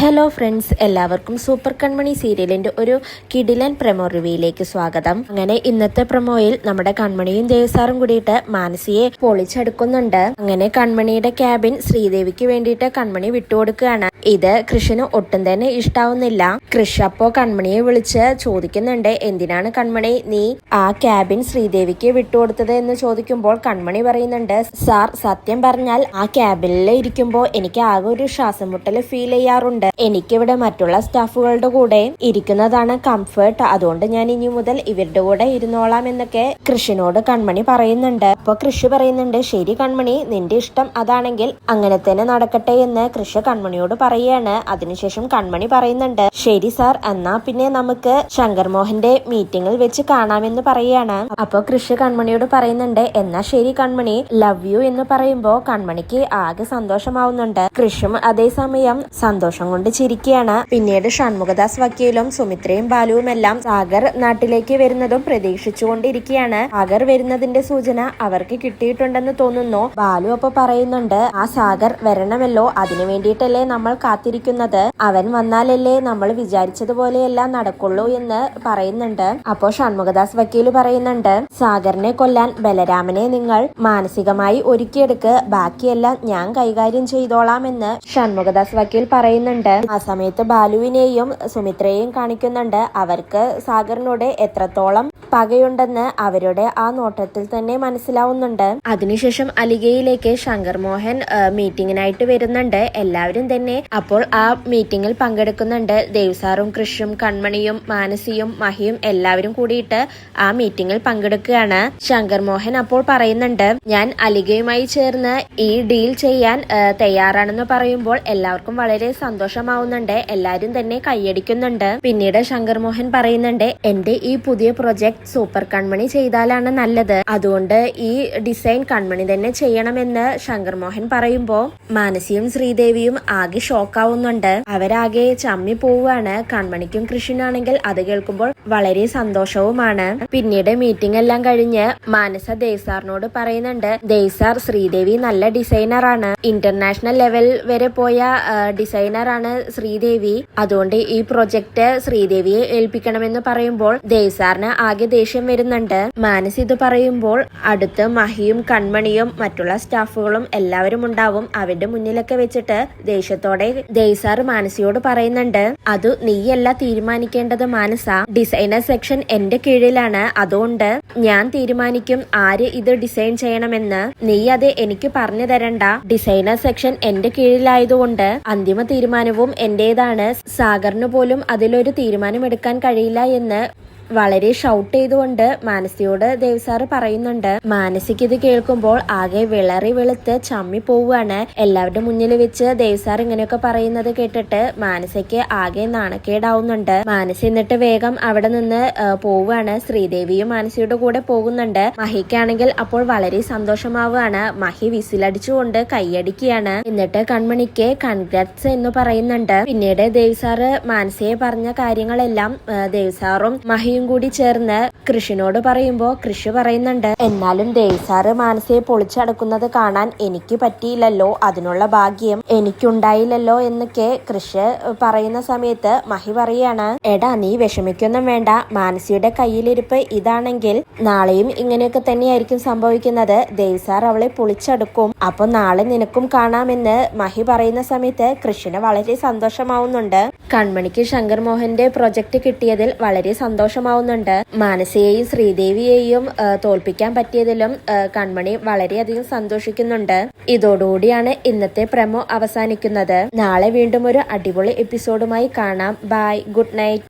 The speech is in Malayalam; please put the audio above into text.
ഹലോ ഫ്രണ്ട്സ് എല്ലാവർക്കും സൂപ്പർ കൺമണി സീരിയലിന്റെ ഒരു കിടിലൻ പ്രമോ റിവ്യൂയിലേക്ക് സ്വാഗതം. അങ്ങനെ ഇന്നത്തെ പ്രമോയിൽ നമ്മുടെ കൺമണിയും ദേവസാറും കൂടിയിട്ട് മാനസിയെ പൊളിച്ചെടുക്കുന്നുണ്ട്. അങ്ങനെ കൺമണിയുടെ ക്യാബിൻ ശ്രീദേവിക്ക് വേണ്ടിയിട്ട് കൺമണി വിട്ടുകൊടുക്കുകയാണ്. ഇത് കൃഷിന് ഒട്ടും തന്നെ ഇഷ്ടാവുന്നില്ല. കൃഷ് അപ്പോ കൺമണിയെ വിളിച്ച് ചോദിക്കുന്നുണ്ട് എന്തിനാണ് കൺമണി നീ ആ ക്യാബിൻ ശ്രീദേവിക്ക് വിട്ടുകൊടുത്തത്? എന്ന് ചോദിക്കുമ്പോൾ കൺമണി പറയുന്നുണ്ട് സാർ സത്യം പറഞ്ഞാൽ ആ ക്യാബിനിൽ ഇരിക്കുമ്പോൾ എനിക്ക് ആകെ ഒരു ശ്വാസം മുട്ടൽ ഫീൽ ചെയ്യാറുണ്ട്. എനിക്കിവിടെ മറ്റുള്ള സ്റ്റാഫുകളുടെ കൂടെ ഇരിക്കുന്നതാണ് കംഫർട്ട് അതുകൊണ്ട് ഞാൻ ഇനി മുതൽ ഇവരുടെ കൂടെ ഇരുന്നോളാം എന്നൊക്കെ കൃഷിനോട് കൺമണി പറയുന്നുണ്ട്. അപ്പൊ കൃഷി പറയുന്നുണ്ട് ശരി കൺമണി നിന്റെ ഇഷ്ടം അതാണെങ്കിൽ അങ്ങനെ തന്നെ നടക്കട്ടെ എന്ന് കൃഷി കൺമണിയോട് പറയുകയാണ് അതിനുശേഷം കൺമണി പറയുന്നുണ്ട് ശരി സാർ എന്നാ പിന്നെ നമുക്ക് ശങ്കർ മോഹന്റെ മീറ്റിംഗിൽ വെച്ച് കാണാമെന്ന് പറയുകയാണ് അപ്പൊ കൃഷി കൺമണിയോട് പറയുന്നുണ്ട് എന്നാ ശരി കൺമണി ലവ് യു എന്ന് പറയുമ്പോ കൺമണിക്ക് ആകെ സന്തോഷമാവുന്നുണ്ട്. കൃഷും അതേസമയം സന്തോഷം കൊണ്ട് ചിരിക്കുകയാണ് പിന്നീട് ഷൺമുഖദാസ് വക്കീലും സുമിത്രയും ബാലുവും എല്ലാം സാഗർ നാട്ടിലേക്ക് വരുന്നതും പ്രതീക്ഷിച്ചുകൊണ്ടിരിക്കുകയാണ് സാഗർ വരുന്നതിന്റെ സൂചന അവർക്ക് കിട്ടിയിട്ടുണ്ടെന്ന് തോന്നുന്നു. ബാലു അപ്പൊ പറയുന്നുണ്ട് ആ സാഗർ വരണമല്ലോ അതിനു വേണ്ടിയിട്ടല്ലേ നമ്മൾ കാത്തിരിക്കുന്നത്. അവൻ വന്നാലല്ലേ നമ്മൾ വിചാരിച്ചതുപോലെയെല്ലാം നടക്കുള്ളൂ എന്ന് പറയുന്നുണ്ട്. അപ്പോ ഷൺമുഖദാസ് വക്കീൽ പറയുന്നുണ്ട് സാഗറിനെ കൊല്ലാൻ ബലരാമനെ നിങ്ങൾ മാനസികമായി ഒരുക്കിയെടുക്ക്. ബാക്കിയെല്ലാം ഞാൻ കൈകാര്യം ചെയ്തോളാം എന്ന് ഷൺമുഖദാസ് വക്കീൽ പറയുന്നുണ്ട്. ആ സമയത്ത് ബാലുവിനെയും സുമിത്രയെയും കാണിക്കുന്നുണ്ട്. അവർക്ക് സാഗറിനോട് എത്രത്തോളം പകയുണ്ടെന്ന് അവരുടെ ആ നോട്ടത്തിൽ തന്നെ മനസ്സിലാവുന്നുണ്ട്. അതിനുശേഷം അലിഗയിലേക്ക് ശങ്കർ മോഹൻ മീറ്റിംഗിനായിട്ട് വരുന്നുണ്ട്. എല്ലാവരും തന്നെ അപ്പോൾ ആ മീറ്റിംഗിൽ പങ്കെടുക്കുന്നുണ്ട്. ദേവ്സാറും കൃഷും കൺമണിയും മാനസിയും മഹിയും എല്ലാവരും കൂടിയിട്ട് ആ മീറ്റിംഗിൽ പങ്കെടുക്കുകയാണ്. ശങ്കർ മോഹൻ അപ്പോൾ പറയുന്നുണ്ട് ഞാൻ അലിഗയുമായി ചേർന്ന് ഈ ഡീൽ ചെയ്യാൻ തയ്യാറാണെന്ന് പറയുമ്പോൾ എല്ലാവർക്കും വളരെ സന്തോഷമാവുന്നുണ്ട്. എല്ലാവരും തന്നെ കൈയടിക്കുന്നുണ്ട്. പിന്നീട് ശങ്കർ മോഹൻ പറയുന്നുണ്ട് എന്റെ ഈ പുതിയ പ്രൊജക്ട് സൂപ്പർ കൺമണി ചെയ്താലാണ് നല്ലത്. അതുകൊണ്ട് ഈ ഡിസൈൻ കൺമണി തന്നെ ചെയ്യണമെന്ന് ശങ്കർ മോഹൻ പറയുമ്പോ മാനസിയും ശ്രീദേവിയും ആകെ ഷോക്കാവുന്നുണ്ട്. അവരാകെ ചമ്മി പോവുകയാണ്. കൺമണിക്കും കൃഷിനാണെങ്കിൽ അത് കേൾക്കുമ്പോൾ വളരെ സന്തോഷവുമാണ്. പിന്നീട് മീറ്റിംഗ് എല്ലാം കഴിഞ്ഞ് മാനസ ദേവ്സാറിനോട് പറയുന്നുണ്ട് ദേസാർ ശ്രീദേവി നല്ല ഡിസൈനറാണ്. ഇന്റർനാഷണൽ ലെവൽ വരെ പോയ ഡിസൈനറാണ് ശ്രീദേവി. അതുകൊണ്ട് ഈ പ്രൊജക്ട് ശ്രീദേവിയെ ഏൽപ്പിക്കണമെന്ന് പറയുമ്പോൾ ദേവ്സാറിന് ആകെ ദേഷ്യം വരുന്നുണ്ട്. മാനസി ഇത് പറയുമ്പോൾ അടുത്ത് മഹിയും കൺമണിയും മറ്റുള്ള സ്റ്റാഫുകളും എല്ലാവരും ഉണ്ടാവും. അവരുടെ മുന്നിലൊക്കെ വെച്ചിട്ട് ദേഷ്യത്തോടെ ദേസാർ മാനസിയോട് പറയുന്നുണ്ട്. അത് നീയല്ല തീരുമാനിക്കേണ്ടത് മാനസ. ഡിസൈനർ സെക്ഷൻ എന്റെ കീഴിലാണ്. അതുകൊണ്ട് ഞാൻ തീരുമാനിക്കും ആര് ഇത് ഡിസൈൻ ചെയ്യണമെന്ന്. നീ അത് എനിക്ക് പറഞ്ഞു തരണ്ട. ഡിസൈനർ സെക്ഷൻ എന്റെ കീഴിലായതുകൊണ്ട് അന്തിമ തീരുമാനവും എന്റേതാണ്. സാഗറിന് പോലും അതിലൊരു തീരുമാനം എടുക്കാൻ കഴിയില്ല എന്ന് വളരെ ഷൗട്ട് ചെയ്തുകൊണ്ട് മാനസിയോട് ദേവസാറ് പറയുന്നുണ്ട്. മാനസിക്ക് ഇത് കേൾക്കുമ്പോൾ ആകെ വിളറി വെളുത്ത് ചമ്മി പോവുകയാണ്. എല്ലാവരുടെ മുന്നിൽ വെച്ച് ദേവസാർ ഇങ്ങനെയൊക്കെ പറയുന്നത് കേട്ടിട്ട് മാനസയ്ക്ക് ആകെ നാണക്കേടാവുന്നുണ്ട്. മാനസ എന്നിട്ട് വേഗം അവിടെ നിന്ന് പോവുകയാണ്. ശ്രീദേവിയും മാനസിയുടെ കൂടെ പോകുന്നുണ്ട്. മഹിക്കാണെങ്കിൽ അപ്പോൾ വളരെ സന്തോഷമാവുകയാണ്. മഹി വിസിലടിച്ചുകൊണ്ട് കൈയടിക്കുകയാണ്. എന്നിട്ട് കൺമണിക്ക് കൺഗ്രാറ്റ്സ് എന്ന് പറയുന്നുണ്ട്. പിന്നീട് ദേവ്സാറ് മാനസയെ പറഞ്ഞ കാര്യങ്ങളെല്ലാം ദേവ്സാറും മഹിയും കൂടി ചേർന്ന് കൃഷിനോട് പറയുമ്പോൾ കൃഷി പറയുന്നുണ്ട്. എന്നാലും ദേസാറ് മാനസയെ പൊളിച്ചടക്കുന്നത് കാണാൻ എനിക്ക് പറ്റിയില്ലല്ലോ. അതിനുള്ള ഭാഗ്യം എനിക്കുണ്ടായില്ലല്ലോ എന്നൊക്കെ കൃഷി പറയുന്ന സമയത്ത് മഹി പറയാണ്. എടാ നീ വിഷമിക്കൊന്നും വേണ്ട. മാനസിയുടെ കയ്യിലിരിപ്പ് ഇതാണെങ്കിൽ നാളെയും ഇങ്ങനെയൊക്കെ തന്നെയായിരിക്കും സംഭവിക്കുന്നത്. ദേസാർ അവളെ പൊളിച്ചടുക്കും. അപ്പൊ നാളെ നിനക്കും കാണാമെന്ന് മഹി പറയുന്ന സമയത്ത് കൃഷിന് വളരെ സന്തോഷമാവുന്നുണ്ട്. കൺമണിക്ക് ശങ്കർ മോഹന്റെ പ്രൊജക്ട് കിട്ടിയതിൽ വളരെ സന്തോഷമാവുന്നുണ്ട് മാനസയെയും ശ്രീദേവിയെയും തോൽപ്പിക്കാൻ പറ്റിയതിലും കൺമണി വളരെയധികം സന്തോഷിക്കുന്നുണ്ട്. ഇതോടുകൂടിയാണ് ഇന്നത്തെ പ്രമോ അവസാനിക്കുന്നത്. നാളെ വീണ്ടും ഒരു അടിപൊളി എപ്പിസോഡുമായി കാണാം. Bye good night